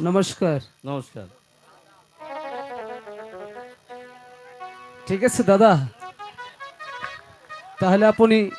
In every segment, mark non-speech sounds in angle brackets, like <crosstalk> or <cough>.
নমস্কার। নমস্কার। ঠিক আছে দাদা। তাহলে আপনি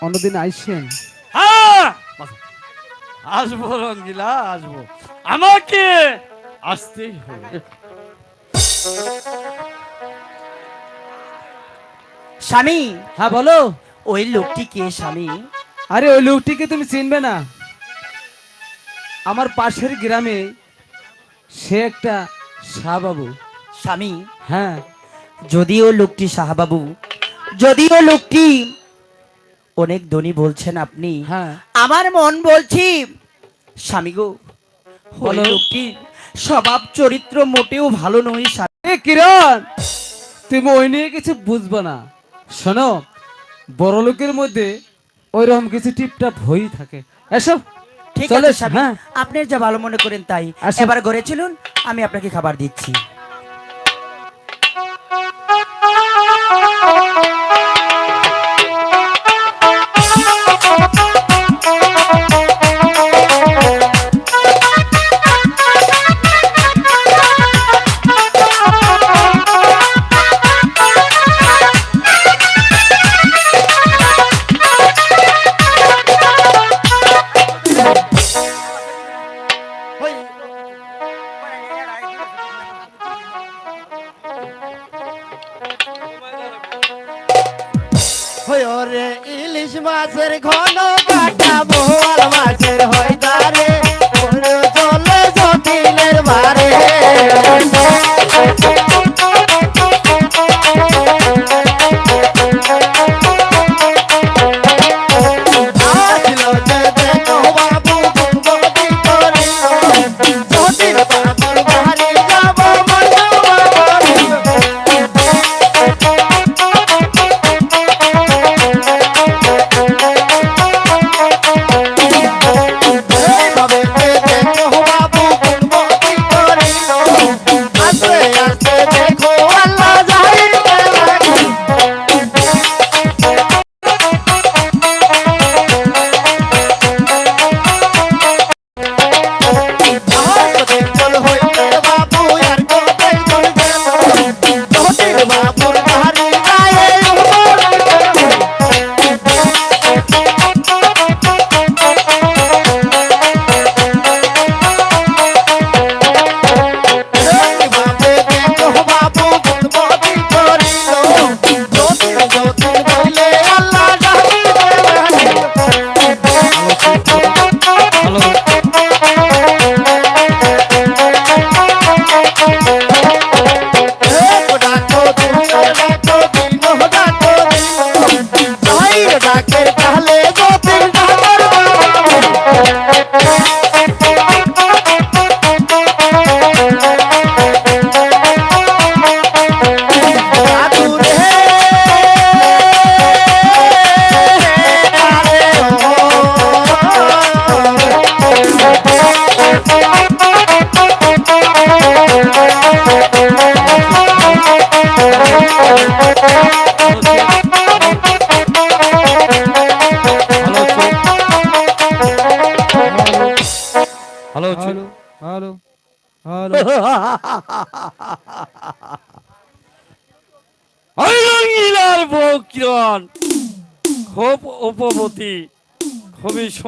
অন্যদিন আইসেন। হ্যাঁ! আসব রঙ্গিলা আসব। আমাকে আসতেই হবে। স্বামী? হ্যাঁ বলো। ওই লোকটি কে স্বামী? আরে ওই লোকটিকে তুমি চিনবে না। আমার পাশের গ্রামে সে একটা শাহবাবু। স্বামী? হ্যাঁ। যদিও লোকটি শাহবাবু যদিও লোকটি অনেক ধনী বলছেন আপনি হ্যাঁ। আমার মন বলছি স্বামী গো ওই বলো। লোকটি স্বভাব চরিত্র মোটেও ভালো নয় স্বামী। এ কিরণ তুমি ওই নিয়ে কিছু বুঝব না। শোনো বড় লোকের মধ্যে ওইরকম কিছু টিপটাপ হয়েই থাকে। এসব ঠিক আছে স্বামী হ্যাঁ। আপনি যা ভালো মনে করেন তাই। এবার ঘরে চলুন আমি আপনাকে খাবার দিচ্ছি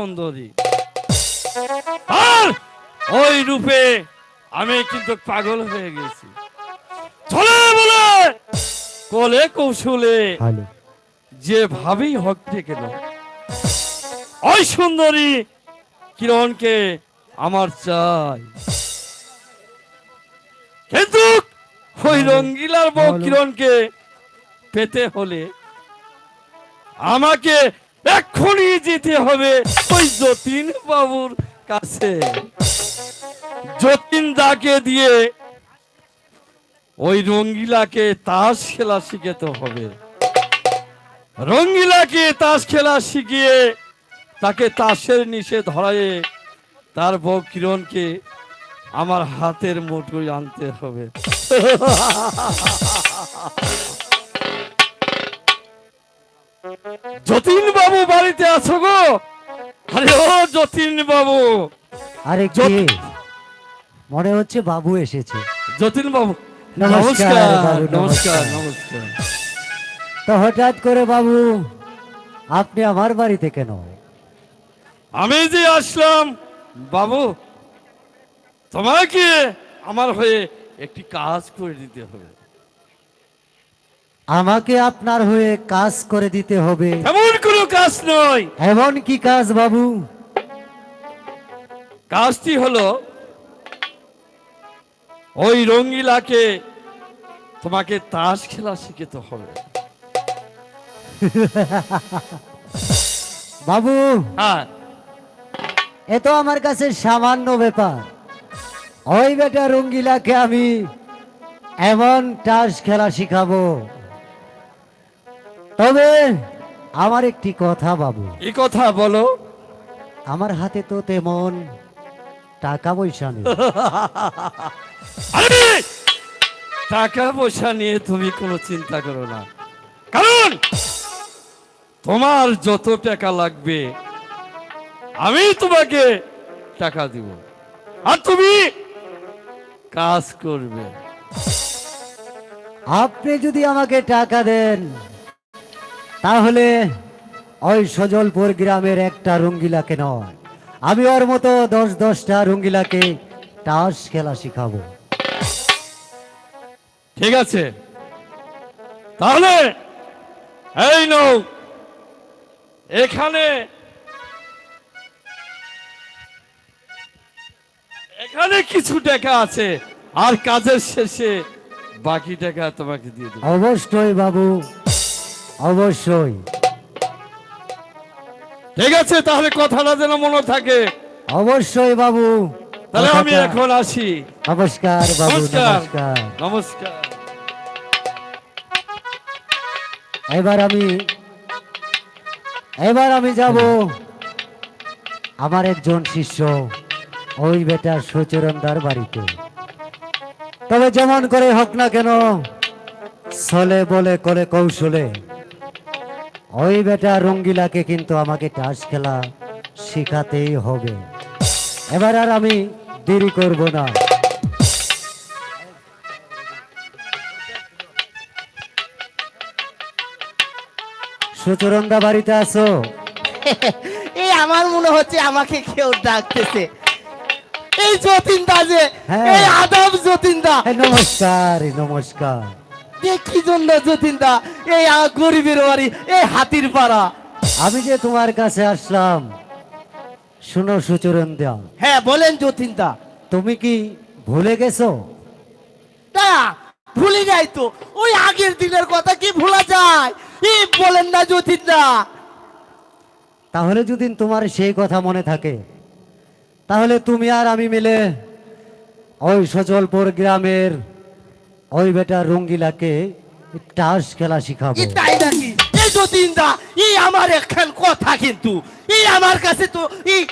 সুন্দরী। আর ওই রূপে আমি কিন্তু পাগল হয়ে গেছি। চলে বলে কোলে কৌশলে যেভাবেই হোক কেন ওই সুন্দরী কিরণকে আমার চাই। কিন্তু ওই রঙ্গিলার বউ কিরণকে পেতে হলে আমাকে এক্ষুনি যেতে হবে ওই যতীন বাবুর কাছে। যতীন দাকে দিয়ে ওই রঙ্গিলাকে তাস খেলা শিখাতে হবে। রঙ্গিলাকে তাস খেলা শিখিয়ে তাকে তাসের নিচে ধরায়ে তার বউ কিরণকে আমার হাতের মুঠোয় আনতে হবে। যতীন বাড়িতে আছো গো? আরে ও যতীন বাবু। আরে কে? মনে হচ্ছে বাবু এসেছে। যতীন বাবু। নমস্কার, নমস্কার বাবু, নমস্কার। নমস্কার। নমস্কার। তো হঠাৎ করে বাবু আপনি আমার বাড়িতে কেন? আমি যে আসলাম বাবু তোমাকে আমার হয়ে একটি কাজ করে দিতে হবে। আমাকে আপনার হয়ে কাজ করে দিতে হবে। এমন কোনো কাজ নয়। এমন কি কাজ বাবু? কাজটি হলো ওই রঙ্গিলাকে তোমাকে তাস খেলা শিখতে হবে। <laughs> বাবু! হ্যাঁ। এ তো আমার কাছে সামান্য ব্যাপার। ওই বেটা রঙ্গিলাকে আমি এমন তাস খেলা শিখাবো। তবে আমার একটি কথা বাবু। এই কথা বলো? আমার হাতে তো তেমন টাকা পয়সা নেই। <laughs> আরে টাকা পয়সা নিয়ে তুমি কোনো চিন্তা করো না। কারণ তোমার যত টাকা লাগবে আমি তোমাকে টাকা দিব। আর তুমি কাজ করবে। আপনি যদি আমাকে টাকা দেন তাহলে ওই সজলপুর গ্রামের একটা রঙ্গিলাকে নয় আমি ওর মতো দশ দশটা রঙ্গিলাকে তাস খেলা শিখাবো। ঠিক আছে। তাহলে এই নৌ এখানে এখানে কিছু টাকা আছে আর কাজের শেষে বাকি টাকা তোমাকে দিয়ে দেবো। অবশ্যই বাবু। অবশ্যই। ঠিক আছে তাহলে কথাটা যেন মনে থাকে। অবশ্যই বাবু। তাহলে আমি এখন আসি। নমস্কার বাবু নমস্কার। নমস্কার। এবার আমি এবার আমি যাব আমার একজন শিষ্য ওই বেটা সুচরণদার বাড়িতে। তবে যেমন করে হোক না কেন ছলে বলে করে কৌশলে ওই বেটা রঙ্গিলাকে কিন্তু আমাকে টাস খেলা শিখাতেই হবে। এবার আর আমি দেরি করব না। সুচরণদা বাড়িতে আছো? <laughs> এই আমার মনে হচ্ছে আমাকে কেউ ডাকতেছে। এই যতীন দা যে হ্যাঁ। এই আদব যতীন দা নমস্কার নমস্কার। এ কি জন্য যতীন দা এই গরিবের বাড়ি এই হাতির পাড়া। আমি যে তোমার কাছে আসলাম শুনো সুচরণ দেও। হ্যাঁ বলেন যতীন দা তুমি কি ভুলে গেছো? তা ভুলে যাই তো। ওই আগের দিনের কথা কি ভোলা যায়? এই বলেন না যতীন দা তাহলে যদি তোমার সেই কথা মনে থাকে তাহলে তুমি আর আমি মিলে ওই সচলপুর গ্রামের ওই বেটা রঙ্গিলাকে টাস খেলা শিখাবো। তাই নাকি? এই যতীন দা এই আমার একখান কথা কিন্তু। এই আমার কাছে তো এই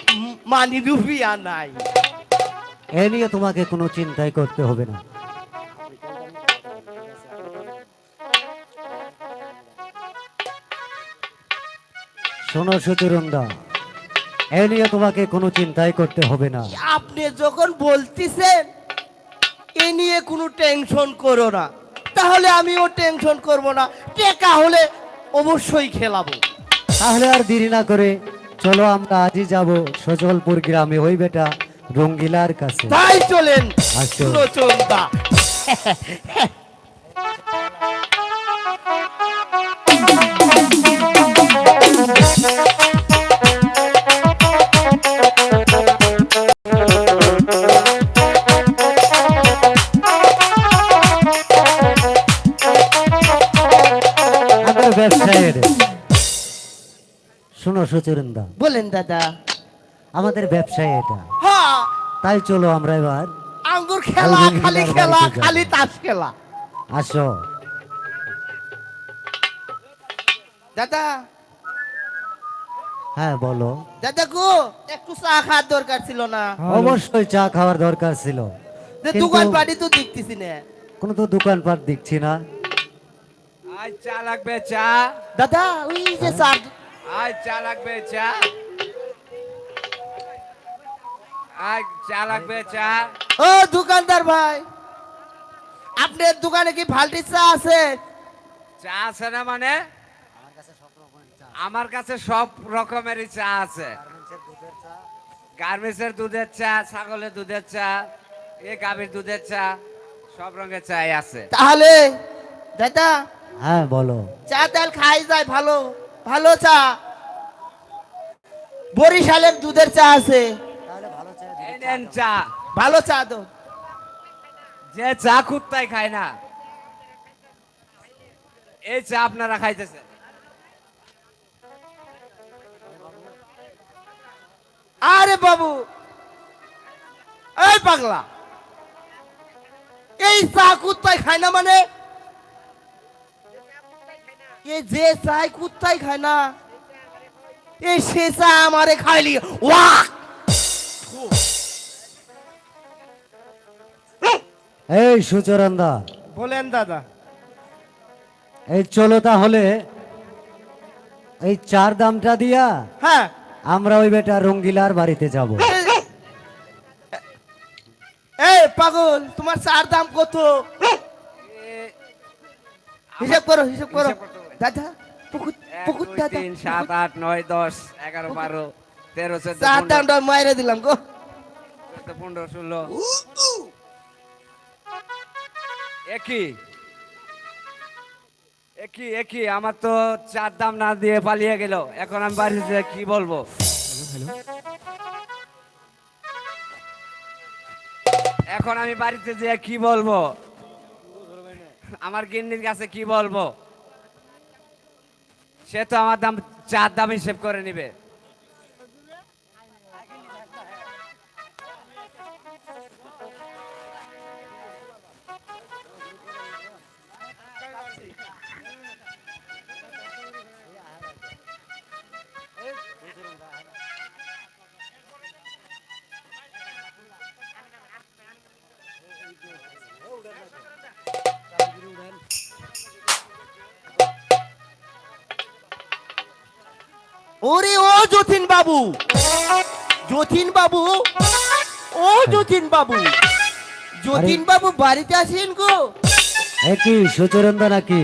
মানি রুপিয়া নাই। এ নিয়ে তোমাকে কোনো চিন্তাই করতে হবে না। শোনো সুচরণদা এ নিয়ে তোমাকে কোনো চিন্তাই করতে হবে না। আপনি যখন বলতেছেন এ নিয়ে কোনো টেনশন করো না। তাহলে আমিও টেনশন করব না। টেকা হলে অবশ্যই খেলাবো। তাহলে আর দেরি না করে চলো আমরা আজই যাব সজলপুর গ্রামে ওই বেটা রঙ্গিলার কাছে। তাই চলেন। সুলোচনদা শোনো সুচরণদা বলেন দাদা। আমাদের ব্যবসায় এটা। হ্যাঁ তাই চলো আমরা এবার আঙ্গুর খেলা খালি খেলা খালি তাস খেলা। আসো। দাদা। হ্যাঁ বলো। দাদা গো একটু চা খাওয়ার দরকার ছিল না। অবশ্যই চা খাওয়ার দরকার ছিল। যে দোকান পাটি তো দেখতেছি না। কোনো তো দোকানপাট দেখছি না। আজ চা লাগবে চা। দাদা ওই যে চা আজ চা লাগবে চা। আই চা লাগবে চা। ও দোকানদার ভাই আপনার দোকানে কি ভাল্টি চা আছে? চা আছে না মানে? আমার কাছে সব রকমেরই চা আছে। গার্মেন্টসের দুধের চা ছাগলের দুধের চা এ গাভীর দুধের চা সব রঙের চাই আছে। তাহলে দাদা হ্যাঁ বলো। চা তেল খাই যায় ভালো। ভালো চা? বরিশালের দুধের চা আছে। এই চা ভালো চা তো যে চা কুত্তাই খায় না এই চা আপনারা খাইতেছেন। আরে বাবু এই পাগলা এই চা কুত্তাই খায় না মানে যে চাই কুত্তাই খায় না এই সে চা আমারে খাইলি ওয়াক! এই সুচরন্দা। বলেন দাদা। এই চলো তাহলে এই চার দামটা দিয়া হ্যাঁ। আমরা ওই বেটা রঙ্গিলার বাড়িতে যাব। এই পাগল তোমার চার দাম কত? হিসাব করো হিসাব করো। দাদা পুকুর পুকুর দাদা তিন সাত আট নয় দশ এগারো বারো তেরো চোদ্দ চার পনেরো। দামটা মাইরে দিলাম গো। চোদ্দ পনেরো ষোলো। একই। একই একই। আমার তো চার দাম না দিয়ে পালিয়ে গেল। এখন আমি বাড়িতে কি বলব? এখন আমি বাড়িতে যে কি বলব? আমার গিন্নির কাছে কি বলব? সে তো আমার দাম চার দাম হিসেব করে নিবে। ওরে ও যতীন বাবু। যতীন বাবু ও যতীন বাবু। যতীন বাবু বাড়িতে আসেন গো? একই সুচরন্দা নাকি?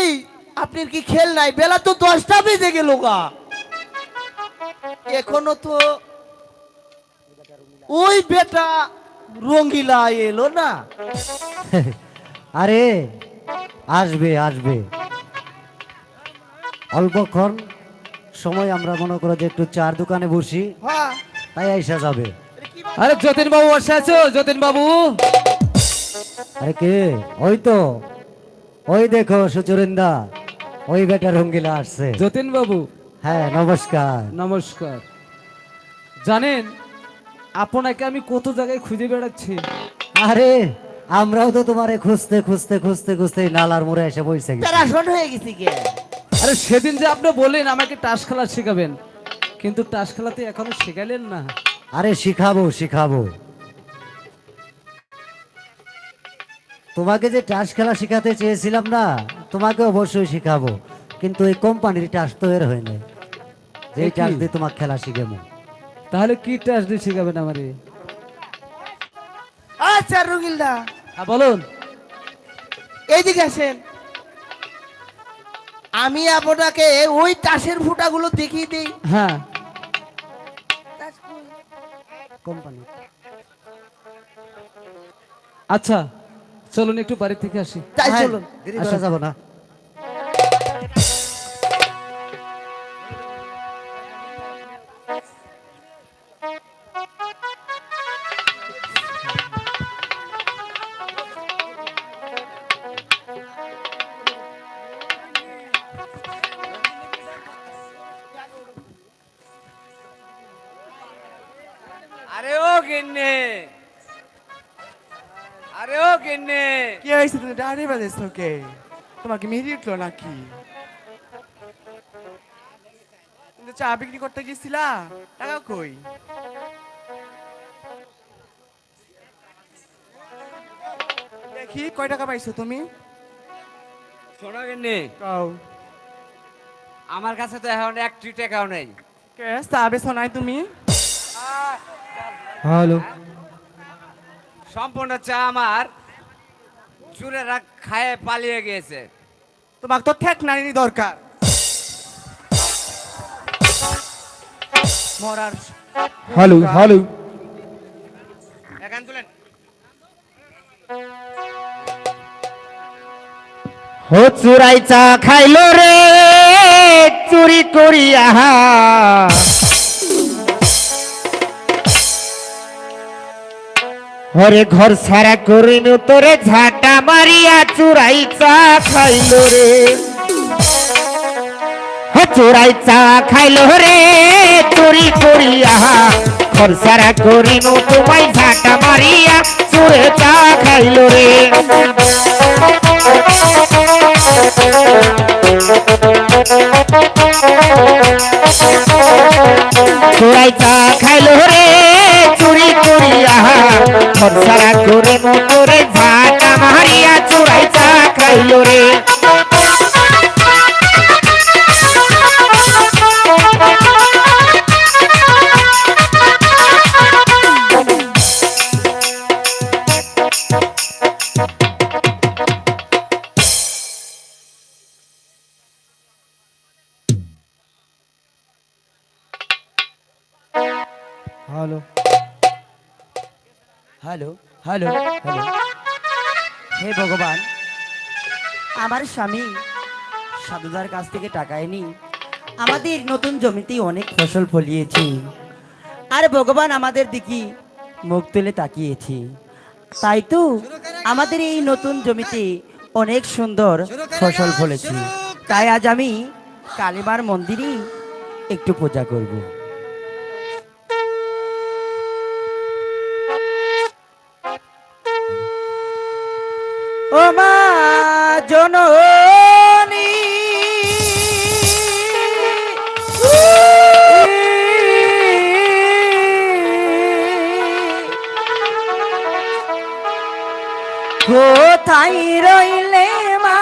এই আপনার কি খেল নাই? বেলা তো দশটা বেজে গেল গা। এখনও তো ওই বেটা রঙ্গিলা এলো না। <laughs> আরে আসবে আসবে। অল্পক্ষণ সময় আমরা মনে করো যে একটু চার দোকানে বসি হ্যাঁ। তাই আইসা যাবে। আরে যতীন বাবু। বসে আছো? যতীন বাবু আরে কে? ওই তো। ওই দেখো সুচরিন্দা ওই বেটা রঙ্গিলা আসছে। যতীন বাবু হ্যাঁ নমস্কার। নমস্কার। জানেন আপনাকে আমি কত জায়গায় খুঁজে বেড়াচ্ছি। আরে আমরাও তো তোমারে খুঁজতে খুঁজতে খুঁজতে খুঁজতে নালার মোড়ে এসে বসে গেছি। হয়ে গেছি কে? আরে সেদিন যে আপনি বললেন আমাকে টাস খেলা শেখাবেন কিন্তু টাস খেলাতে এখনও শেখালেন না। আরে শিখাবো শিখাবো। তোমাকে যে টাস খেলা শিখাতে চেয়েছিলাম না তোমাকে অবশ্যই শিখাবো কিন্তু এই কোম্পানির টাস তো এর হয়নি। যে টাস দিয়ে তোমাকে খেলা শিখাবো। তাহলে কি টাস দিয়ে শেখাবেন আমারে? আচ্ছা রঙ্গিলদা হ্যাঁ বলুন। এইদিকে আসেন। আমি আপনাকে ওই তাসের ফুটাগুলো দেখিয়ে দিই। হ্যাঁ। কোম্পানি। আচ্ছা চলুন একটু বাড়ি থেকে আসি। তাই হ্যাঁ, চলুন। দেরি করা যাব না। হয়েছে তুমি দাঁড়িয়ে বাজেছ কে তোমাকে মেরে উঠল নাকি? চা বিক্রি করতে গেছিলা? টাকা কই? দেখি কয় টাকা পাইছো তুমি? শোনো গিন্নি। কও। আমার কাছে তো এখন একটি টাকাও নেই। কে? চা বেছো নাই তুমি? হ্যালো। সম্পূর্ণ চা আমার। চুরেরা খায়ে পালিয়ে গিয়েছে। তোমাকে তো ঠেক নানি দরকার। মরার হ্যালো হ্যালো এখান তুলেন। হো চুরাইচা খাইলো রে চুরি করিয়া। হরে ঘর সারা করিনু, তোরে ঝাঁটা মারিয়া চুরাই চা খাইলো রে। চুরাই চা খাইলো রে, চুরি করিয়া। ঘর সারা করিনু, তোমায় ঝাঁটা মারিয়া চুরে চা খাইলো রে। চুরাই চা খাইলো রে, চুরি করিয়া। খরসারা করে মোরে ভাত মারিয়া চোরাই চা হে ভগবান, আমার স্বামী সাধুদার কাছ থেকে টাকা এনি আমাদের নতুন জমিতে অনেক ফসল ফলিয়েছি। আর ভগবান আমাদের দিকে মুখ তুলে তাকিয়েছি। তাই তো আমাদের এই নতুন জমিতে অনেক সুন্দর ফসল ফলেছি। তাই আজ আমি কালীমার মন্দিরে একটু পূজা করব। জননী। কোথায় রইলে মা?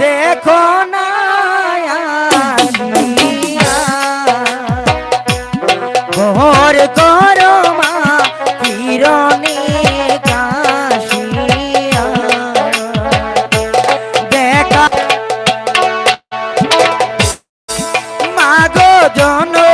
দেখো না ঘর করো মা কিরণ জনম